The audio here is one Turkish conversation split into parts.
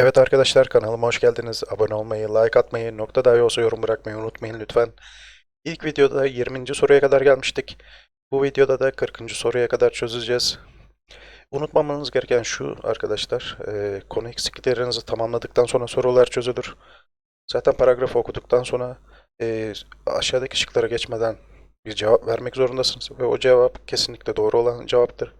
Evet arkadaşlar kanalıma hoş geldiniz. Abone olmayı, like atmayı, nokta dahi olsa yorum bırakmayı unutmayın lütfen. İlk videoda 20. soruya kadar gelmiştik. Bu videoda da 40. soruya kadar çözeceğiz. Unutmamanız gereken şu arkadaşlar, e, konu eksikliklerinizi tamamladıktan sonra sorular çözülür. Zaten paragrafı okuduktan sonra e, aşağıdaki şıklara geçmeden bir cevap vermek zorundasınız ve o cevap kesinlikle doğru olan cevaptır.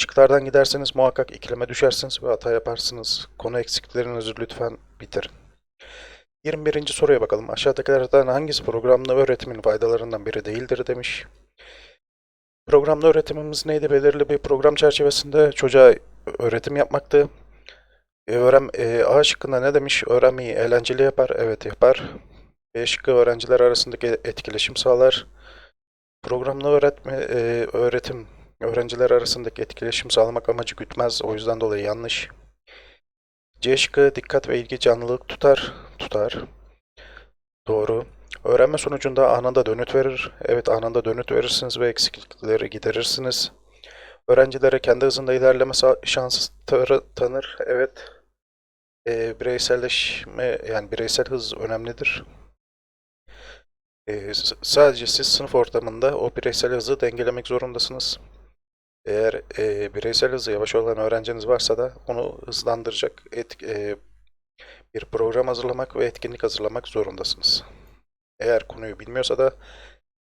Şıklardan giderseniz muhakkak ikileme düşersiniz ve hata yaparsınız. Konu eksikliklerinizi lütfen bitirin. 21. soruya bakalım. Aşağıdakilerden hangisi programlı öğretimin faydalarından biri değildir demiş. Programlı öğretimimiz neydi? Belirli bir program çerçevesinde çocuğa öğretim yapmaktı. E, öğren, e, A şıkkında ne demiş? Öğrenmeyi eğlenceli yapar. Evet yapar. B şıkkı öğrenciler arasındaki etkileşim sağlar. Programlı öğretme, e, öğretim öğrenciler arasındaki etkileşim sağlamak amacı gütmez. O yüzden dolayı yanlış. C şıkkı dikkat ve ilgi canlılık tutar. Tutar. Doğru. Öğrenme sonucunda anında dönüt verir. Evet anında dönüt verirsiniz ve eksiklikleri giderirsiniz. Öğrencilere kendi hızında ilerleme şansı tanır. Evet. E, bireyselleşme yani bireysel hız önemlidir. E, sadece siz sınıf ortamında o bireysel hızı dengelemek zorundasınız. Eğer e, bireysel hızı yavaş olan öğrenciniz varsa da onu hızlandıracak et, e, bir program hazırlamak ve etkinlik hazırlamak zorundasınız. Eğer konuyu bilmiyorsa da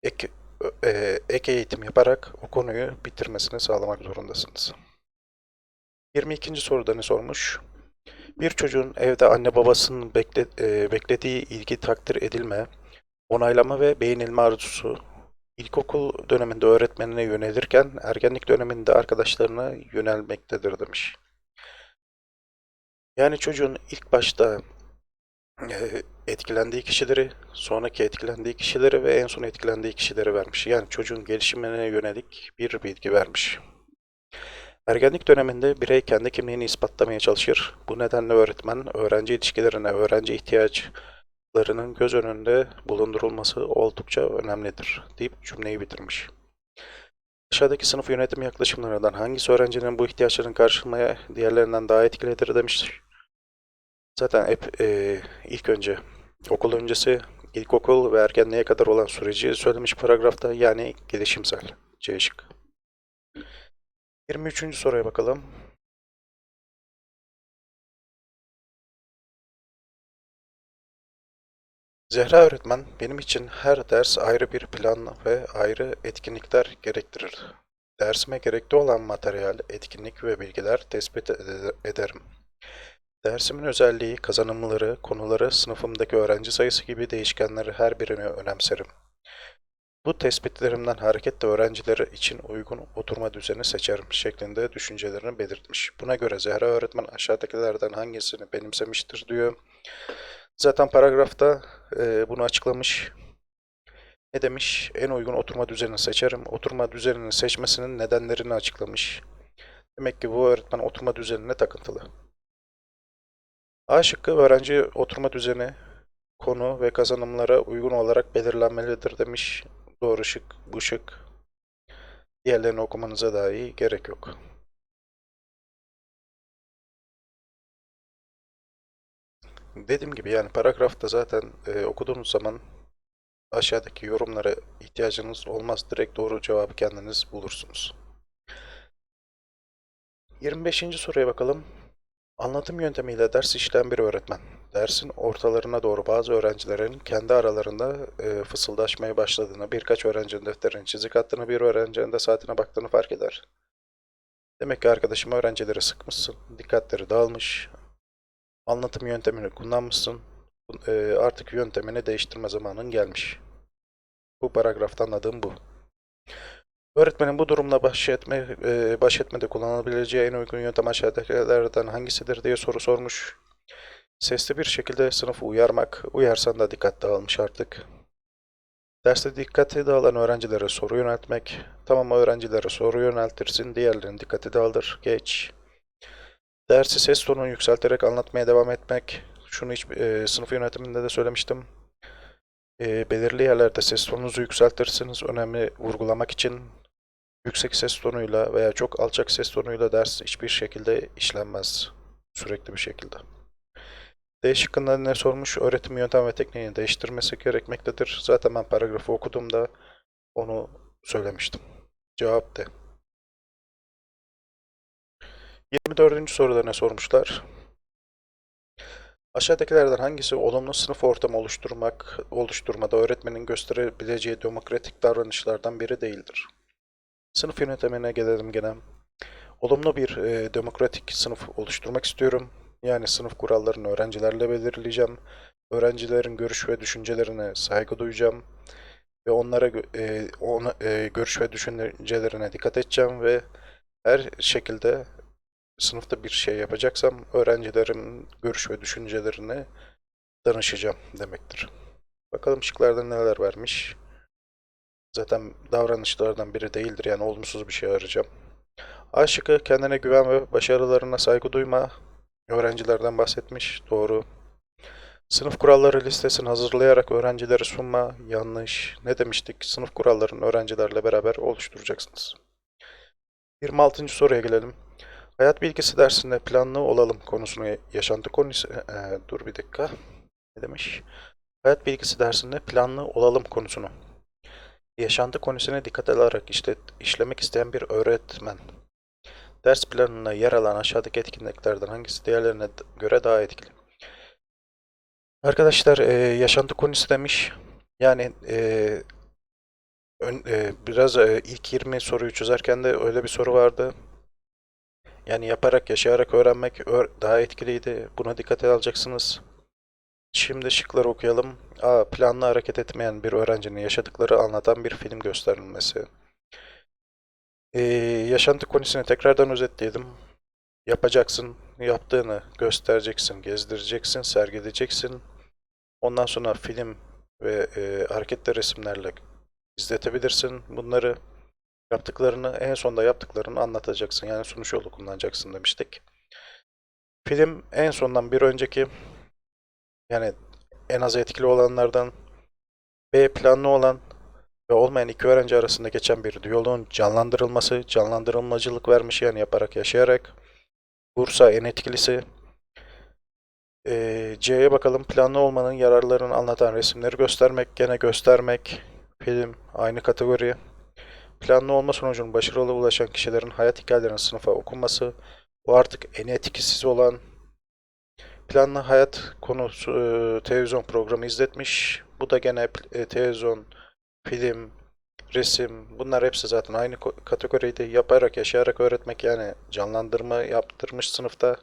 ek, e, ek eğitim yaparak o konuyu bitirmesini sağlamak zorundasınız. 22. soruda ne sormuş? Bir çocuğun evde anne babasının bekle, e, beklediği ilgi takdir edilme, onaylama ve beğenilme arzusu İlkokul döneminde öğretmenine yönelirken ergenlik döneminde arkadaşlarına yönelmektedir demiş. Yani çocuğun ilk başta e, etkilendiği kişileri, sonraki etkilendiği kişileri ve en son etkilendiği kişileri vermiş. Yani çocuğun gelişimine yönelik bir bilgi vermiş. Ergenlik döneminde birey kendi kimliğini ispatlamaya çalışır. Bu nedenle öğretmen öğrenci ilişkilerine, öğrenci ihtiyaçlarının göz önünde bulundurulması oldukça önemlidir deyip cümleyi bitirmiş. Aşağıdaki sınıf yönetim yaklaşımlarından hangisi öğrencinin bu ihtiyaçlarını karşılamaya diğerlerinden daha etkilidir demiş. Zaten hep e, ilk önce okul öncesi, ilkokul ve ergenliğe kadar olan süreci söylemiş paragrafta yani gelişimsel. C şık. 23. soruya bakalım. Zehra öğretmen benim için her ders ayrı bir plan ve ayrı etkinlikler gerektirir. Dersime gerekli olan materyal, etkinlik ve bilgiler tespit ede- ederim. Dersimin özelliği, kazanımları, konuları, sınıfımdaki öğrenci sayısı gibi değişkenleri her birini önemserim. Bu tespitlerimden hareketle öğrencileri için uygun oturma düzeni seçerim şeklinde düşüncelerini belirtmiş. Buna göre Zehra öğretmen aşağıdakilerden hangisini benimsemiştir diyor. Zaten paragrafta e, bunu açıklamış. Ne demiş? En uygun oturma düzenini seçerim. Oturma düzenini seçmesinin nedenlerini açıklamış. Demek ki bu öğretmen oturma düzenine takıntılı. A şıkkı öğrenci oturma düzeni, konu ve kazanımlara uygun olarak belirlenmelidir demiş. Doğru şık, bu şık. Diğerlerini okumanıza dahi gerek yok. Dediğim gibi yani paragrafta zaten e, okuduğunuz zaman aşağıdaki yorumlara ihtiyacınız olmaz. Direkt doğru cevabı kendiniz bulursunuz. 25. soruya bakalım. Anlatım yöntemiyle ders işleyen bir öğretmen. Dersin ortalarına doğru bazı öğrencilerin kendi aralarında e, fısıldaşmaya başladığını, birkaç öğrencinin defterine çizik attığını, bir öğrencinin de saatine baktığını fark eder. Demek ki arkadaşım öğrencileri sıkmışsın, dikkatleri dağılmış, anlatım yöntemini kullanmışsın, e, artık yöntemini değiştirme zamanın gelmiş. Bu paragrafta anladığım bu. Öğretmenin bu durumla baş, etme, e, baş etmede kullanabileceği en uygun yöntem aşağıdakilerden hangisidir diye soru sormuş. Sesli bir şekilde sınıfı uyarmak, uyarsan da dikkat dağılmış artık. Derste dikkati dağılan öğrencilere soru yöneltmek. Tamam öğrencilere soru yöneltirsin, diğerlerinin dikkati dağılır. Geç. Dersi ses tonunu yükselterek anlatmaya devam etmek. Şunu hiç e, sınıf yönetiminde de söylemiştim. E, belirli yerlerde ses tonunuzu yükseltirsiniz. Önemli vurgulamak için yüksek ses tonuyla veya çok alçak ses tonuyla ders hiçbir şekilde işlenmez. Sürekli bir şekilde. D şıkkında ne sormuş? Öğretim yöntem ve tekniğini değiştirmesi gerekmektedir. Zaten ben paragrafı okuduğumda onu söylemiştim. Cevap D. 24. soruda ne sormuşlar? Aşağıdakilerden hangisi olumlu sınıf ortamı oluşturmak, oluşturmada öğretmenin gösterebileceği demokratik davranışlardan biri değildir? Sınıf yönetimine gelelim gene. Olumlu bir e, demokratik sınıf oluşturmak istiyorum. Yani sınıf kurallarını öğrencilerle belirleyeceğim. Öğrencilerin görüş ve düşüncelerine saygı duyacağım. Ve onlara e, ona, e, görüş ve düşüncelerine dikkat edeceğim ve her şekilde sınıfta bir şey yapacaksam öğrencilerin görüş ve düşüncelerine danışacağım demektir. Bakalım şıklarda neler vermiş. Zaten davranışlardan biri değildir yani olumsuz bir şey arayacağım. A şıkkı kendine güven ve başarılarına saygı duyma. Öğrencilerden bahsetmiş. Doğru. Sınıf kuralları listesini hazırlayarak öğrencilere sunma. Yanlış. Ne demiştik? Sınıf kurallarını öğrencilerle beraber oluşturacaksınız. 26. soruya gelelim. Hayat bilgisi dersinde planlı olalım konusunu yaşantı konusu... Ee, dur bir dakika. Ne demiş? Hayat bilgisi dersinde planlı olalım konusunu. Yaşantı konusuna dikkat alarak işte, işlemek isteyen bir öğretmen. Ders planında yer alan aşağıdaki etkinliklerden hangisi diğerlerine göre daha etkili? Arkadaşlar e, yaşantı konusu demiş. Yani e, ön- e, biraz e, ilk 20 soruyu çözerken de öyle bir soru vardı. Yani yaparak, yaşayarak öğrenmek öğ- daha etkiliydi. Buna dikkate alacaksınız. Şimdi şıkları okuyalım. A. Planlı hareket etmeyen bir öğrencinin yaşadıkları anlatan bir film gösterilmesi. Ee, yaşantı konusunu tekrardan özetleyelim. Yapacaksın, yaptığını göstereceksin, gezdireceksin, sergileyeceksin. Ondan sonra film ve e, hareketli resimlerle izletebilirsin. Bunları yaptıklarını, en sonunda yaptıklarını anlatacaksın. Yani sunuş yolu kullanacaksın demiştik. Film en sondan bir önceki yani en az etkili olanlardan B planlı olan ve olmayan iki öğrenci arasında geçen bir diyaloğun canlandırılması, canlandırılmacılık vermiş yani yaparak yaşayarak. Bursa en etkilisi. Ee, C'ye bakalım. Planlı olmanın yararlarını anlatan resimleri göstermek, gene göstermek. Film aynı kategori. Planlı olma sonucunun başarılı ulaşan kişilerin hayat hikayelerinin sınıfa okunması. Bu artık en etkisiz olan Planlı hayat konusu e, televizyon programı izletmiş. Bu da gene e, televizyon, film, resim bunlar hepsi zaten aynı kategoride yaparak, yaşayarak öğretmek yani canlandırma yaptırmış sınıfta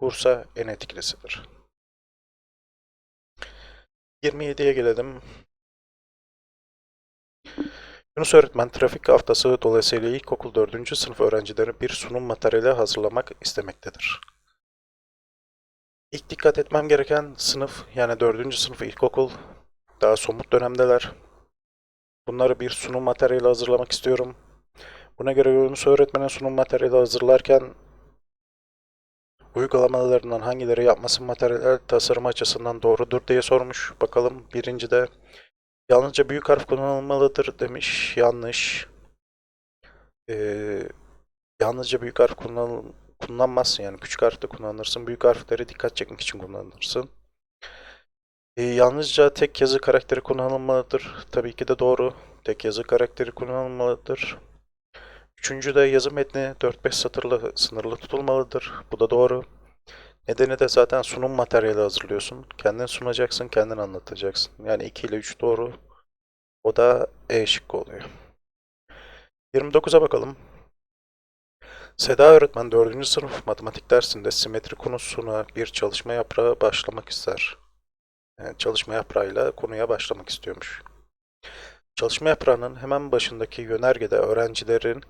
Bursa en etkilisidir. 27'ye gelelim. Yunus öğretmen trafik haftası dolayısıyla ilkokul 4. sınıf öğrencileri bir sunum materyali hazırlamak istemektedir. İlk dikkat etmem gereken sınıf yani 4. sınıf ilkokul daha somut dönemdeler. Bunları bir sunum materyali hazırlamak istiyorum. Buna göre Yunus öğretmenin sunum materyali hazırlarken uygulamalarından hangileri yapması materyal tasarım açısından doğrudur diye sormuş. Bakalım birinci de yalnızca büyük harf kullanılmalıdır demiş. Yanlış. Ee, yalnızca büyük harf kullanıl kullanmazsın yani küçük harf de kullanırsın. Büyük harfleri dikkat çekmek için kullanırsın. Ee, yalnızca tek yazı karakteri kullanılmalıdır. Tabii ki de doğru. Tek yazı karakteri kullanılmalıdır. Üçüncü de yazı metni 4-5 satırla sınırlı tutulmalıdır. Bu da doğru. Nedeni de zaten sunum materyali hazırlıyorsun. Kendin sunacaksın, kendin anlatacaksın. Yani 2 ile 3 doğru. O da E şıkkı oluyor. 29'a bakalım. Seda öğretmen 4. sınıf matematik dersinde simetri konusuna bir çalışma yaprağı başlamak ister. Yani çalışma yaprağıyla konuya başlamak istiyormuş. Çalışma yaprağının hemen başındaki yönergede öğrencilerin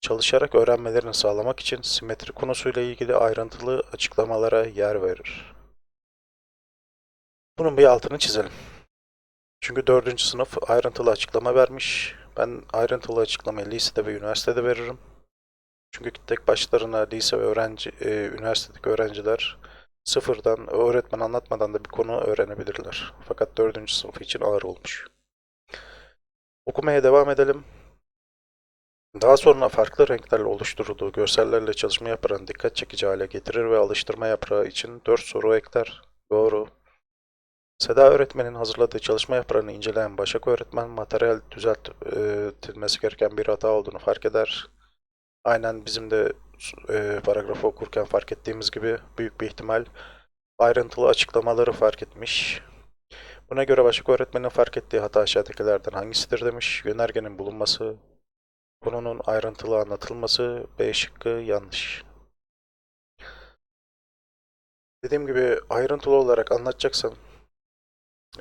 çalışarak öğrenmelerini sağlamak için simetri konusuyla ilgili ayrıntılı açıklamalara yer verir. Bunun bir altını çizelim. Çünkü 4. sınıf ayrıntılı açıklama vermiş. Ben ayrıntılı açıklamayı lisede ve üniversitede veririm. Çünkü tek başlarına lise ve öğrenci, e, üniversitedeki öğrenciler sıfırdan öğretmen anlatmadan da bir konu öğrenebilirler. Fakat 4. sınıf için ağır olmuş. Okumaya devam edelim. Daha sonra farklı renklerle oluşturulduğu görsellerle çalışma yaparan dikkat çekici hale getirir ve alıştırma yaprağı için 4 soru ekler. Doğru. Seda öğretmenin hazırladığı çalışma yaprağını inceleyen Başak öğretmen materyal düzeltilmesi gereken bir hata olduğunu fark eder. Aynen bizim de e, paragrafı okurken fark ettiğimiz gibi büyük bir ihtimal ayrıntılı açıklamaları fark etmiş. Buna göre Başak öğretmenin fark ettiği hata aşağıdakilerden hangisidir demiş. Yönergenin bulunması, konunun ayrıntılı anlatılması, B şıkkı yanlış. Dediğim gibi ayrıntılı olarak anlatacaksan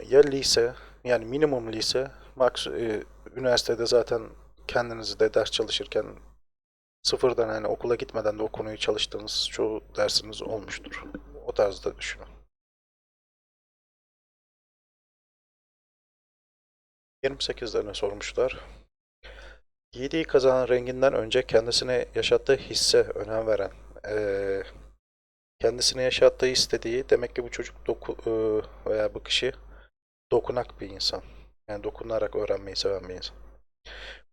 ya lise yani minimum lise max e, üniversitede zaten kendinizi de ders çalışırken sıfırdan yani okula gitmeden de o konuyu çalıştığınız çoğu dersiniz olmuştur. O tarzda düşünün. 28'de ne sormuşlar? Giydiği kazanın renginden önce kendisine yaşattığı hisse önem veren, eee, kendisine yaşattığı istediği demek ki bu çocuk doku, eee, veya bu kişi dokunak bir insan. Yani dokunarak öğrenmeyi seven bir insan.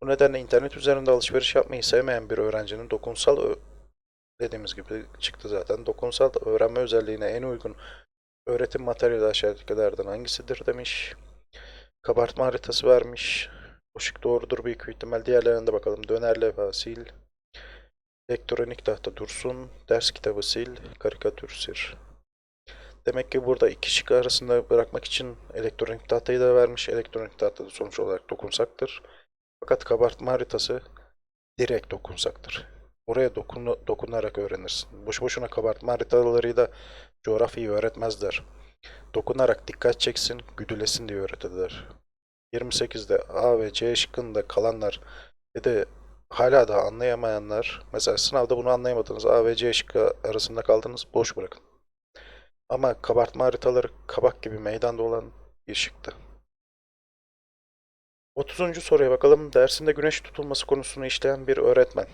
Bu nedenle internet üzerinde alışveriş yapmayı sevmeyen bir öğrencinin dokunsal dediğimiz gibi çıktı zaten. Dokunsal öğrenme özelliğine en uygun öğretim materyali aşağıdakilerden hangisidir demiş. Kabartma haritası vermiş. Şık doğrudur büyük ihtimal. Diğerlerine de bakalım. Döner levha sil. Elektronik tahta dursun. Ders kitabı sil. Karikatür sil. Demek ki burada iki şık arasında bırakmak için elektronik tahtayı da vermiş. Elektronik tahta da sonuç olarak dokunsaktır. Fakat kabartma haritası direkt dokunsaktır. Oraya dokun, dokunarak öğrenirsin. Boş boşuna kabartma haritalarıyla coğrafyayı öğretmezler. Dokunarak dikkat çeksin, güdülesin diye öğretirler. 28'de A ve C şıkkında kalanlar ve de hala da anlayamayanlar, mesela sınavda bunu anlayamadınız, A ve C şıkkı arasında kaldınız, boş bırakın. Ama kabartma haritaları kabak gibi meydanda olan bir şıktı. 30. soruya bakalım. Dersinde güneş tutulması konusunu işleyen bir öğretmen.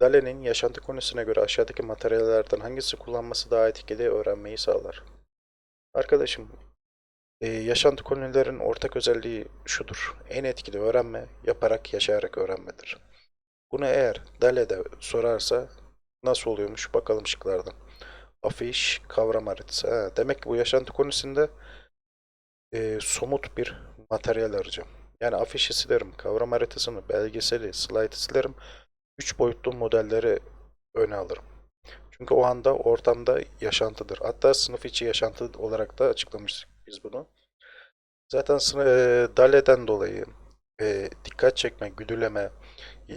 Dalen'in yaşantı konusuna göre aşağıdaki materyallerden hangisi kullanması daha etkili öğrenmeyi sağlar? Arkadaşım, e, yaşantı konuların ortak özelliği şudur. En etkili öğrenme yaparak, yaşayarak öğrenmedir. Bunu eğer Dale'de sorarsa nasıl oluyormuş bakalım şıklardan. Afiş, kavram haritası. Ha, demek ki bu yaşantı konusunda e, somut bir materyal arayacağım. Yani afişi silerim, kavram haritasını, belgeseli, slaytı silerim. Üç boyutlu modelleri öne alırım. Çünkü o anda ortamda yaşantıdır. Hatta sınıf içi yaşantı olarak da açıklamıştık biz bunu. Zaten e, DALE'den dolayı e, dikkat çekme, güdüleme,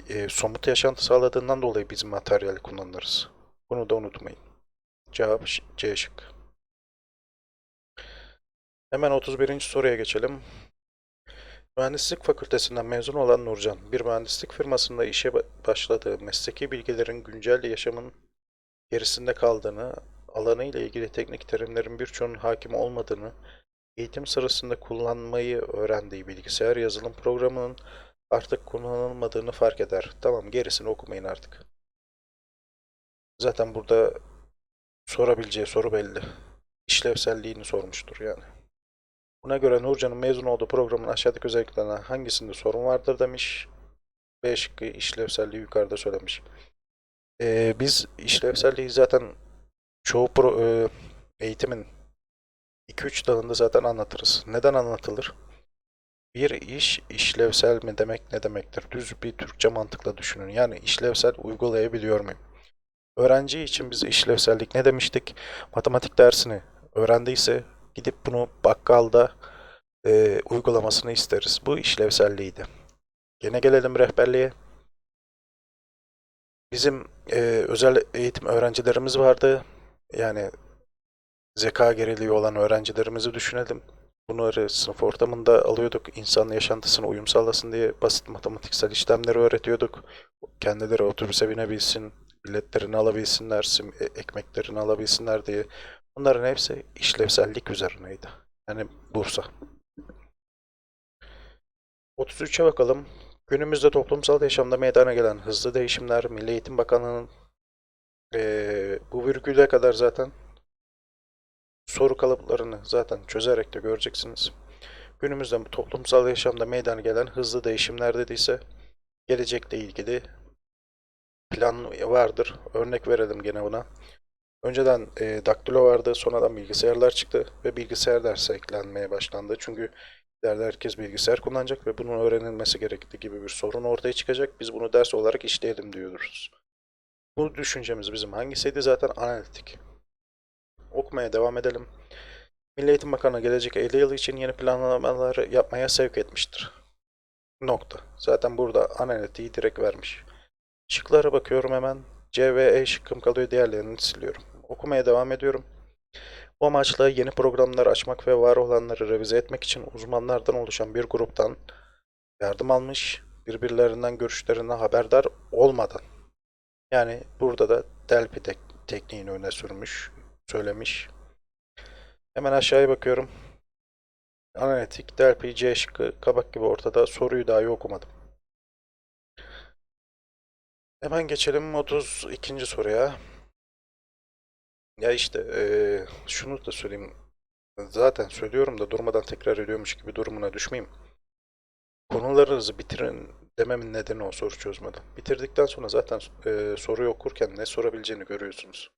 e, somut yaşantı sağladığından dolayı biz materyali kullanırız. Bunu da unutmayın. Cevap C şık. Hemen 31. soruya geçelim. Mühendislik fakültesinden mezun olan Nurcan, bir mühendislik firmasında işe ba- başladığı mesleki bilgilerin güncel yaşamın gerisinde kaldığını, alanı ile ilgili teknik terimlerin birçoğunun hakim olmadığını, eğitim sırasında kullanmayı öğrendiği bilgisayar yazılım programının artık kullanılmadığını fark eder. Tamam, gerisini okumayın artık. Zaten burada sorabileceği soru belli. İşlevselliğini sormuştur yani. Buna göre Nurcan'ın mezun olduğu programın aşağıdaki özelliklerinden hangisinde sorun vardır demiş. B şıkkı işlevselliği yukarıda söylemiş. Ee, biz işlevselliği zaten çoğu pro, e, eğitimin 2-3 dalında zaten anlatırız. Neden anlatılır? Bir iş işlevsel mi demek ne demektir? Düz bir Türkçe mantıkla düşünün. Yani işlevsel uygulayabiliyor muyum? Öğrenci için biz işlevsellik ne demiştik? Matematik dersini öğrendiyse gidip bunu bakkalda e, uygulamasını isteriz. Bu işlevselliğiydi. Gene gelelim rehberliğe. Bizim e, özel eğitim öğrencilerimiz vardı. Yani zeka geriliği olan öğrencilerimizi düşünelim. Bunları sınıf ortamında alıyorduk. İnsan yaşantısına uyum sağlasın diye basit matematiksel işlemleri öğretiyorduk. Kendileri otobüse binebilsin, biletlerini alabilsinler, sim- e- ekmeklerini alabilsinler diye. Bunların hepsi işlevsellik üzerineydi. Yani Bursa. 33'e bakalım. Günümüzde toplumsal yaşamda meydana gelen hızlı değişimler, Milli Eğitim Bakanlığı'nın eee, bu virgüle kadar zaten soru kalıplarını zaten çözerek de göreceksiniz. Günümüzde toplumsal yaşamda meydana gelen hızlı değişimler dediyse gelecekle ilgili plan vardır. Örnek verelim gene buna. Önceden e, daktilo vardı, sonradan bilgisayarlar çıktı ve bilgisayar dersi eklenmeye başlandı. Çünkü ileride herkes bilgisayar kullanacak ve bunun öğrenilmesi gerektiği gibi bir sorun ortaya çıkacak. Biz bunu ders olarak işleyelim diyoruz. Bu düşüncemiz bizim hangisiydi? Zaten analitik. Okumaya devam edelim. Milli Eğitim Bakanı gelecek 50 yıl için yeni planlamaları yapmaya sevk etmiştir. Nokta. Zaten burada analitiği direkt vermiş. Şıklara bakıyorum hemen. C ve E şıkkım kalıyor. Diğerlerini siliyorum. Okumaya devam ediyorum. Bu amaçla yeni programlar açmak ve var olanları revize etmek için uzmanlardan oluşan bir gruptan yardım almış, birbirlerinden görüşlerinden haberdar olmadan. Yani burada da Delphi tek tekniğini öne sürmüş, söylemiş. Hemen aşağıya bakıyorum. Analitik, Delphi, C şıkkı kabak gibi ortada. Soruyu dahi okumadım. Hemen geçelim 32. soruya. Ya işte eee, şunu da söyleyeyim. Zaten söylüyorum da durmadan tekrar ediyormuş gibi durumuna düşmeyeyim. Konularınızı bitirin dememin nedeni o soru çözmeden. Bitirdikten sonra zaten eee, soruyu okurken ne sorabileceğini görüyorsunuz.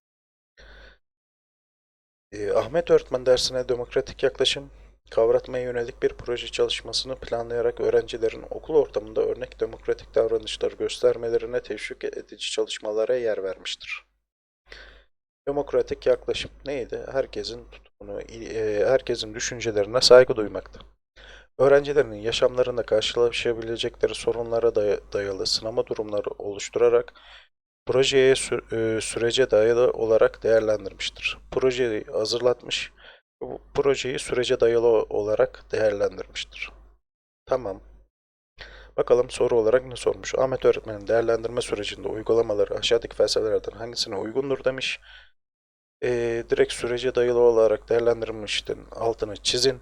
Eee, Ahmet öğretmen dersine demokratik yaklaşım kavratmaya yönelik bir proje çalışmasını planlayarak öğrencilerin okul ortamında örnek demokratik davranışlar göstermelerine teşvik edici çalışmalara yer vermiştir. Demokratik yaklaşım neydi? Herkesin tutumunu, e, herkesin düşüncelerine saygı duymaktı. Öğrencilerin yaşamlarında karşılaşabilecekleri sorunlara day- dayalı sınama durumları oluşturarak projeye e, sürece dayalı olarak değerlendirmiştir. Projeyi hazırlatmış, projeyi sürece dayalı olarak değerlendirmiştir. Tamam. Bakalım soru olarak ne sormuş? Ahmet öğretmenin değerlendirme sürecinde uygulamaları aşağıdaki felsefelerden hangisine uygundur demiş. Ee, direkt sürece dayalı olarak değerlendirmiştin. Altını çizin.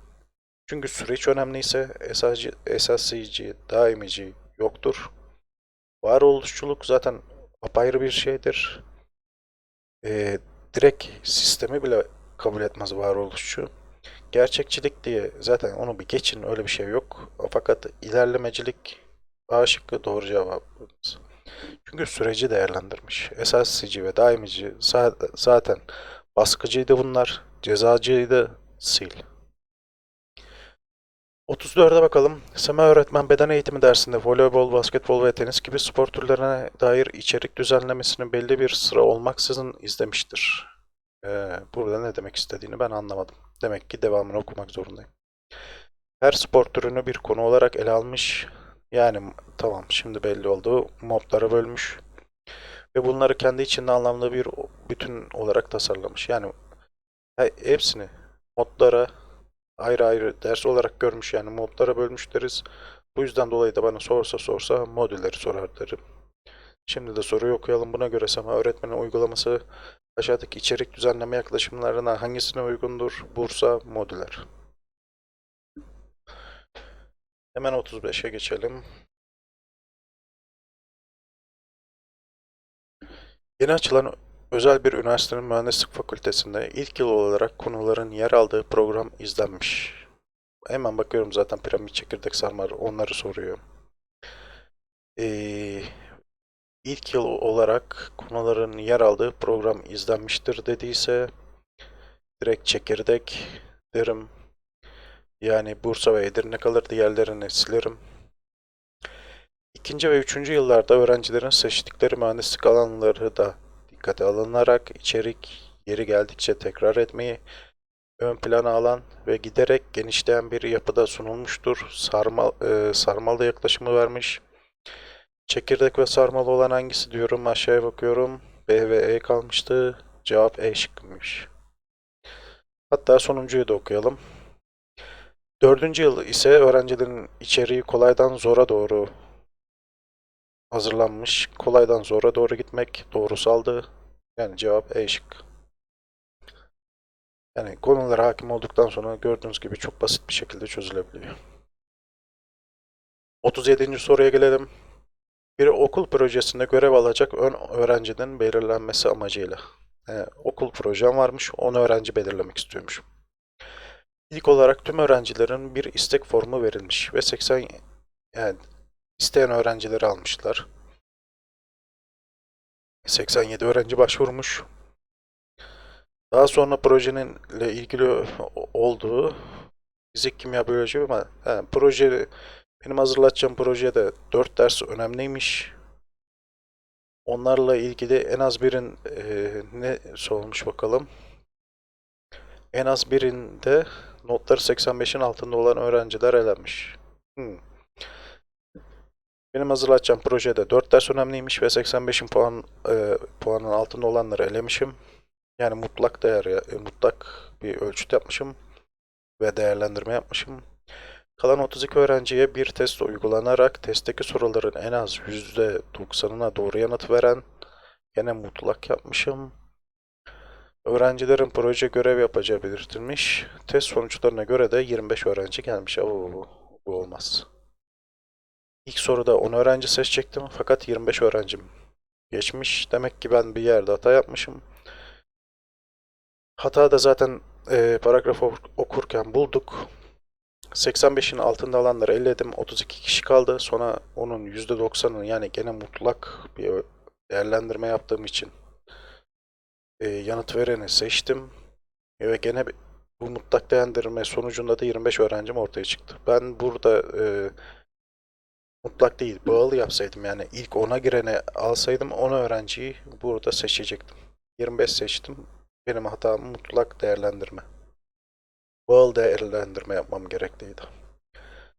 Çünkü süreç önemliyse esascı, esaslayıcı, daimici yoktur. Varoluşçuluk zaten apayrı bir şeydir. Ee, direkt sistemi bile kabul etmez varoluşçu. Gerçekçilik diye zaten onu bir geçin öyle bir şey yok. Fakat ilerlemecilik A doğru cevabımız. Çünkü süreci değerlendirmiş. Esasıcı ve daimici za- zaten baskıcıydı bunlar. Cezacıydı sil. 34'e bakalım. Sema öğretmen beden eğitimi dersinde voleybol, basketbol ve tenis gibi spor türlerine dair içerik düzenlemesini belli bir sıra olmaksızın izlemiştir. Ee, burada ne demek istediğini ben anlamadım. Demek ki devamını okumak zorundayım. Her spor türünü bir konu olarak ele almış. Yani tamam şimdi belli oldu. Moblara bölmüş. Ve bunları kendi içinde anlamlı bir bütün olarak tasarlamış. Yani he- hepsini modlara ayrı ayrı ders olarak görmüş. Yani modlara bölmüş deriz. Bu yüzden dolayı da bana sorsa sorsa modülleri sorar derim. Şimdi de soruyu okuyalım. Buna göre Sema öğretmenin uygulaması aşağıdaki içerik düzenleme yaklaşımlarına hangisine uygundur? Bursa modüler. Hemen 35'e geçelim. Yeni açılan özel bir üniversitenin mühendislik fakültesinde ilk yıl olarak konuların yer aldığı program izlenmiş. Hemen bakıyorum zaten piramit çekirdek sarma onları soruyor. Ee, ilk yıl olarak konuların yer aldığı program izlenmiştir dediyse direkt çekirdek derim. Yani Bursa ve Edirne kalır diğerlerini silerim. İkinci ve üçüncü yıllarda öğrencilerin seçtikleri mühendislik alanları da dikkate alınarak içerik yeri geldikçe tekrar etmeyi ön plana alan ve giderek genişleyen bir yapıda sunulmuştur. Sarmal, e, sarmalı yaklaşımı vermiş. Çekirdek ve sarmalı olan hangisi diyorum aşağıya bakıyorum. B ve E kalmıştı. Cevap E şıkkıymış. Hatta sonuncuyu da okuyalım. Dördüncü yıl ise öğrencilerin içeriği kolaydan zora doğru hazırlanmış. Kolaydan zora doğru gitmek doğrusaldı. Yani cevap E şık. Yani konulara hakim olduktan sonra gördüğünüz gibi çok basit bir şekilde çözülebiliyor. 37. soruya gelelim. Bir okul projesinde görev alacak ön öğrencinin belirlenmesi amacıyla. Yani okul projem varmış, onu öğrenci belirlemek istiyormuş. İlk olarak tüm öğrencilerin bir istek formu verilmiş ve 80 yani isteyen öğrencileri almışlar. 87 öğrenci başvurmuş. Daha sonra projenin ile ilgili olduğu fizik, kimya, biyoloji ama he, proje benim hazırlatacağım projede 4 ders önemliymiş. Onlarla ilgili en az birin e, ne olmuş bakalım. En az birinde notları 85'in altında olan öğrenciler elenmiş. Hmm. Benim hazırlatacağım projede 4 ders önemliymiş ve 85'in puan e, puanın altında olanları elemişim. Yani mutlak değer, e, mutlak bir ölçüt yapmışım ve değerlendirme yapmışım. Kalan 32 öğrenciye bir test uygulanarak testteki soruların en az %90'ına doğru yanıt veren gene mutlak yapmışım. Öğrencilerin proje görev yapacağı belirtilmiş. Test sonuçlarına göre de 25 öğrenci gelmiş. Bu, bu olmaz. İlk soruda 10 öğrenci seçecektim fakat 25 öğrencim geçmiş. Demek ki ben bir yerde hata yapmışım. Hata da zaten e, paragrafı ok- okurken bulduk. 85'in altında alanları elledim. 32 kişi kaldı. Sonra onun %90'ını yani gene mutlak bir değerlendirme yaptığım için e, yanıt vereni seçtim. Ve gene bu mutlak değerlendirme sonucunda da 25 öğrencim ortaya çıktı. Ben burada e, mutlak değil, bağlı yapsaydım yani ilk 10'a girene alsaydım 10 öğrenciyi burada seçecektim. 25 seçtim. Benim hatam mutlak değerlendirme. Bağlı değerlendirme yapmam gerekliydi.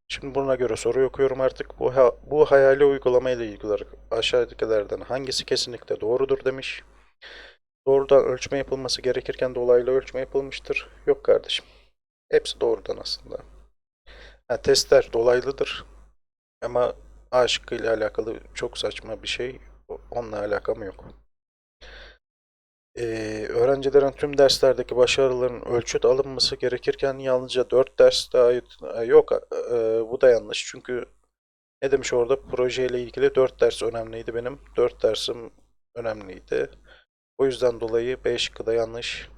Şimdi buna göre soru okuyorum artık. Bu, ha- bu hayali uygulama ile ilgili olarak aşağıdakilerden hangisi kesinlikle doğrudur demiş. Doğrudan ölçme yapılması gerekirken dolaylı ölçme yapılmıştır. Yok kardeşim. Hepsi doğrudan aslında. Ha, testler dolaylıdır. Ama A şıkkı ile alakalı çok saçma bir şey. Onunla alakam yok. Ee, öğrencilerin tüm derslerdeki başarıların ölçüt alınması gerekirken yalnızca 4 derste ait yok. E, bu da yanlış. Çünkü ne demiş orada? Projeyle ilgili 4 ders önemliydi benim. 4 dersim önemliydi. O yüzden dolayı B şıkkı da yanlış.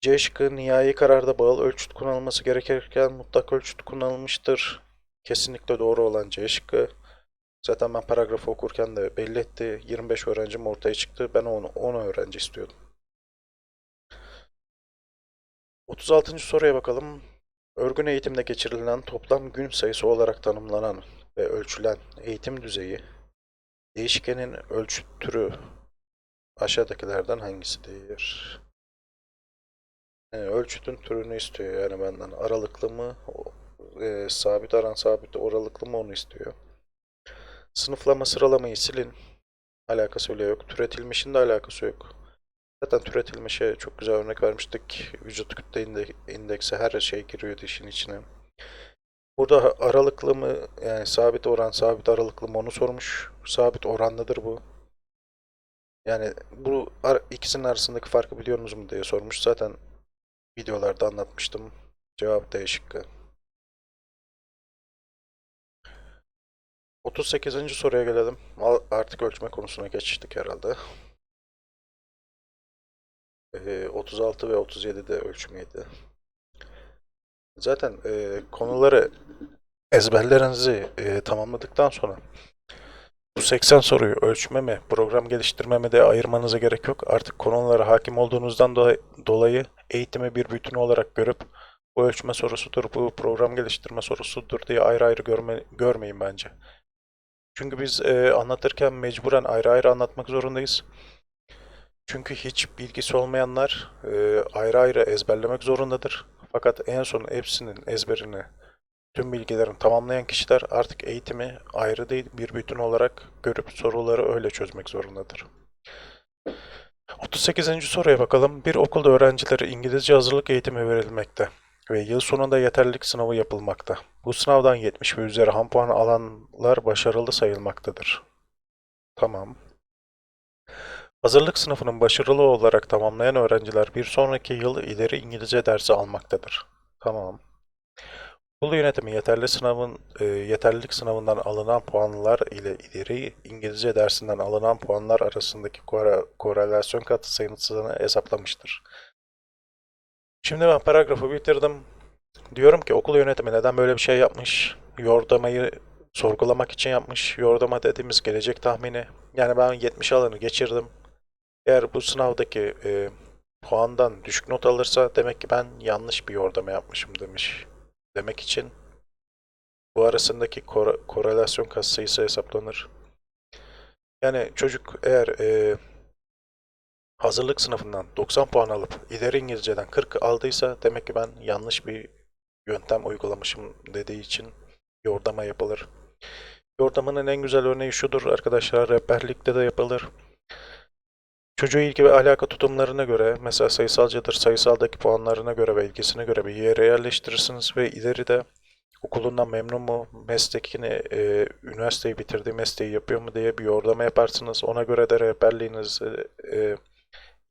C şıkkı nihai kararda bağlı ölçüt kullanılması gerekirken mutlak ölçüt kullanılmıştır kesinlikle doğru olan C şıkkı Zaten ben paragrafı okurken de belli etti. 25 öğrencim ortaya çıktı. Ben 10, 10 öğrenci istiyordum. 36. soruya bakalım. Örgün eğitimde geçirilen toplam gün sayısı olarak tanımlanan ve ölçülen eğitim düzeyi değişkenin ölçüt türü aşağıdakilerden hangisidir? Yani ölçütün türünü istiyor yani benden. Aralıklı mı? E, sabit aran sabit oralıklı mı onu istiyor. Sınıflama sıralamayı silin. Alakası bile yok. Türetilmişin de alakası yok. Zaten türetilmişe çok güzel örnek vermiştik. Vücut kütle inde- indeksi her şey giriyordu işin içine. Burada aralıklı mı yani sabit oran sabit aralıklı mı onu sormuş. Sabit oranlıdır bu. Yani bu ikisinin arasındaki farkı biliyor musunuz mu diye sormuş. Zaten videolarda anlatmıştım. Cevap D. 38. soruya gelelim. Artık ölçme konusuna geçtik herhalde. Ee, 36 ve 37 de ölçümeydi. Zaten e, konuları ezberlerinizi e, tamamladıktan sonra bu 80 soruyu ölçme mi, program geliştirme mi de ayırmanıza gerek yok. Artık konulara hakim olduğunuzdan dolayı, dolayı eğitimi bir bütün olarak görüp bu ölçme sorusudur, bu program geliştirme sorusudur diye ayrı ayrı görme, görmeyin bence. Çünkü biz e, anlatırken mecburen ayrı ayrı anlatmak zorundayız. Çünkü hiç bilgisi olmayanlar e, ayrı ayrı ezberlemek zorundadır. Fakat en son hepsinin ezberini, tüm bilgilerini tamamlayan kişiler artık eğitimi ayrı değil bir bütün olarak görüp soruları öyle çözmek zorundadır. 38. soruya bakalım. Bir okulda öğrencilere İngilizce hazırlık eğitimi verilmekte ve yıl sonunda yeterlilik sınavı yapılmakta. Bu sınavdan 70 ve üzeri ham puan alanlar başarılı sayılmaktadır. Tamam. Hazırlık sınıfının başarılı olarak tamamlayan öğrenciler bir sonraki yıl ileri İngilizce dersi almaktadır. Tamam. Okul yönetimi yeterli sınavın e, yeterlilik sınavından alınan puanlar ile ileri İngilizce dersinden alınan puanlar arasındaki kore- korelasyon katsayısını hesaplamıştır. Şimdi ben paragrafı bitirdim. Diyorum ki okul yönetimi neden böyle bir şey yapmış? Yordamayı sorgulamak için yapmış. Yordama dediğimiz gelecek tahmini. Yani ben 70 alanı geçirdim. Eğer bu sınavdaki e, puandan düşük not alırsa demek ki ben yanlış bir yordama yapmışım demiş. Demek için bu arasındaki kora- korelasyon katsayısı hesaplanır. Yani çocuk eğer e, hazırlık sınıfından 90 puan alıp ileri İngilizceden 40 aldıysa demek ki ben yanlış bir yöntem uygulamışım dediği için yordama yapılır. Yordamanın en güzel örneği şudur arkadaşlar, rehberlikte de yapılır. Çocuğu ilgi ve alaka tutumlarına göre, mesela sayısalcıdır, sayısaldaki puanlarına göre ve ilgisine göre bir yere yerleştirirsiniz ve ileride okulundan memnun mu, meslekini, e, üniversiteyi bitirdiği mesleği yapıyor mu diye bir yordama yaparsınız. Ona göre de rehberliğinizi e,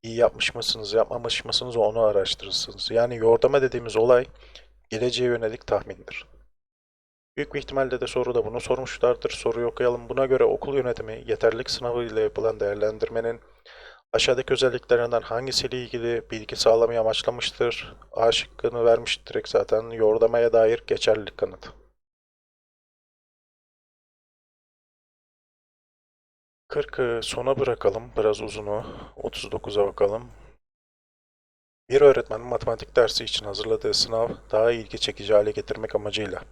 iyi yapmış mısınız, yapmamış mısınız onu araştırırsınız. Yani yordama dediğimiz olay geleceğe yönelik tahmindir. Büyük bir ihtimalle de soruda bunu sormuşlardır. Soruyu okuyalım. Buna göre okul yönetimi yeterlilik sınavı ile yapılan değerlendirmenin aşağıdaki özelliklerinden hangisiyle ilgili bilgi sağlamayı amaçlamıştır? A şıkkını vermiş direkt zaten. Yordamaya dair geçerlilik kanıtı. 40'ı sona bırakalım. Biraz uzunu. 39'a bakalım. Bir öğretmenin matematik dersi için hazırladığı sınav daha ilgi çekici hale getirmek amacıyla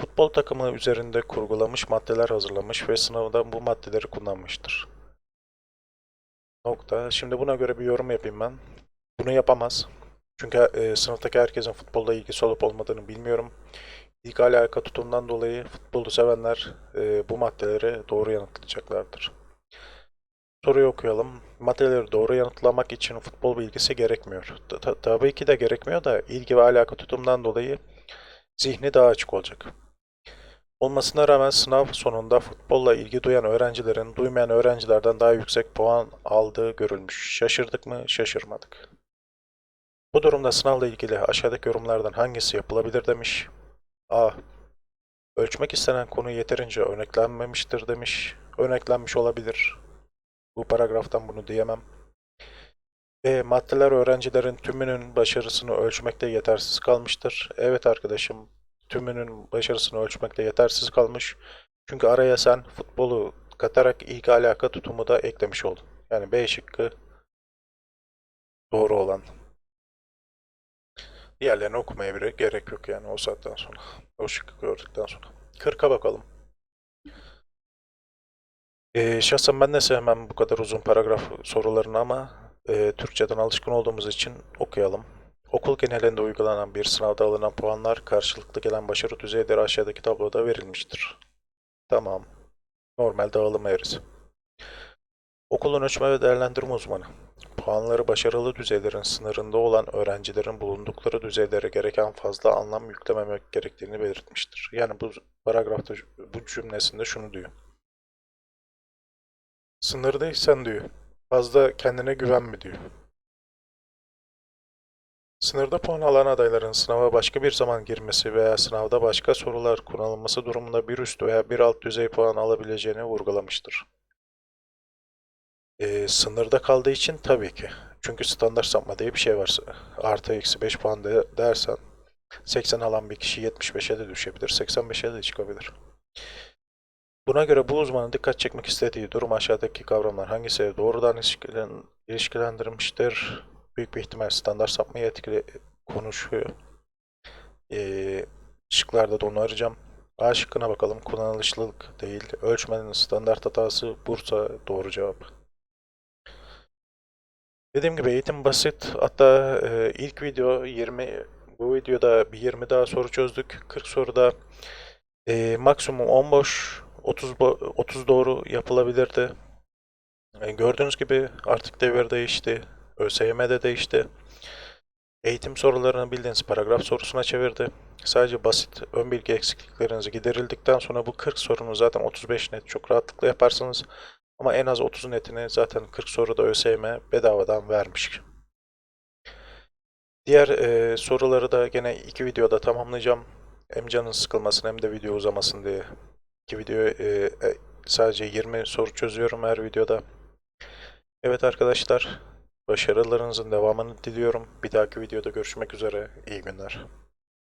futbol takımı üzerinde kurgulamış maddeler hazırlamış ve sınavda bu maddeleri kullanmıştır. Nokta. Şimdi buna göre bir yorum yapayım ben. Bunu yapamaz. Çünkü e, sınıftaki herkesin futbolla ilgisi olup olmadığını bilmiyorum. İlk alaka tutumdan dolayı futbolu sevenler e, bu maddeleri doğru yanıtlayacaklardır. Soruyu okuyalım. Maddeleri doğru yanıtlamak için futbol bilgisi gerekmiyor. Ta- ta- tabii ki de gerekmiyor da ilgi ve alaka tutumdan dolayı zihni daha açık olacak. Olmasına rağmen sınav sonunda futbolla ilgi duyan öğrencilerin duymayan öğrencilerden daha yüksek puan aldığı görülmüş. Şaşırdık mı? Şaşırmadık. Bu durumda sınavla ilgili aşağıdaki yorumlardan hangisi yapılabilir demiş. A. Ölçmek istenen konu yeterince örneklenmemiştir demiş. Örneklenmiş olabilir. Bu paragraftan bunu diyemem. B. Maddeler öğrencilerin tümünün başarısını ölçmekte yetersiz kalmıştır. Evet arkadaşım, tümünün başarısını ölçmekte yetersiz kalmış. Çünkü araya sen futbolu katarak ilgi alaka tutumu da eklemiş oldun. Yani B şıkkı doğru olan. Diğerlerini okumaya bile gerek yok yani o saatten sonra. O şıkkı gördükten sonra. 40'a bakalım. Ee, şahsen ben de sevmem bu kadar uzun paragraf sorularını ama e, Türkçeden alışkın olduğumuz için okuyalım. Okul genelinde uygulanan bir sınavda alınan puanlar karşılıklı gelen başarı düzeyleri aşağıdaki tabloda verilmiştir. Tamam. Normal dağılım eğrisi. Okulun ölçme ve değerlendirme uzmanı. Puanları başarılı düzeylerin sınırında olan öğrencilerin bulundukları düzeylere gereken fazla anlam yüklememek gerektiğini belirtmiştir. Yani bu paragrafta bu cümlesinde şunu diyor. Sınırdaysan diyor. Fazla kendine güvenme diyor. Sınırda puan alan adayların sınava başka bir zaman girmesi veya sınavda başka sorular kullanılması durumunda bir üst veya bir alt düzey puan alabileceğini vurgulamıştır. Ee, sınırda kaldığı için tabii ki. Çünkü standart sapma diye bir şey var. Artı eksi 5 puan de, dersen 80 alan bir kişi 75'e de düşebilir, 85'e de çıkabilir. Buna göre bu uzmanın dikkat çekmek istediği durum aşağıdaki kavramlar hangisi doğrudan ilişkilen, ilişkilendirmiştir? Büyük bir ihtimal standart sapmayı etkili konuşuyor. Ee, şıklarda da onu arayacağım. A şıkkına bakalım. Kullanılışlılık değil. Ölçmenin standart hatası Bursa doğru cevap. Dediğim gibi eğitim basit. Hatta e, ilk video 20 bu videoda bir 20 daha soru çözdük. 40 soruda e, maksimum 10 boş 30 bo- 30 doğru yapılabilirdi. E, gördüğünüz gibi artık devir değişti. ÖSYM de değişti. Eğitim sorularını bildiğiniz paragraf sorusuna çevirdi. Sadece basit ön bilgi eksikliklerinizi giderildikten sonra bu 40 sorunu zaten 35 net çok rahatlıkla yaparsınız. Ama en az 30 netini zaten 40 soruda ÖSYM bedavadan vermiş. Diğer e, soruları da gene iki videoda tamamlayacağım. Hem canın sıkılmasın hem de video uzamasın diye. İki video e, e, sadece 20 soru çözüyorum her videoda. Evet arkadaşlar, başarılarınızın devamını diliyorum. Bir dahaki videoda görüşmek üzere. İyi günler.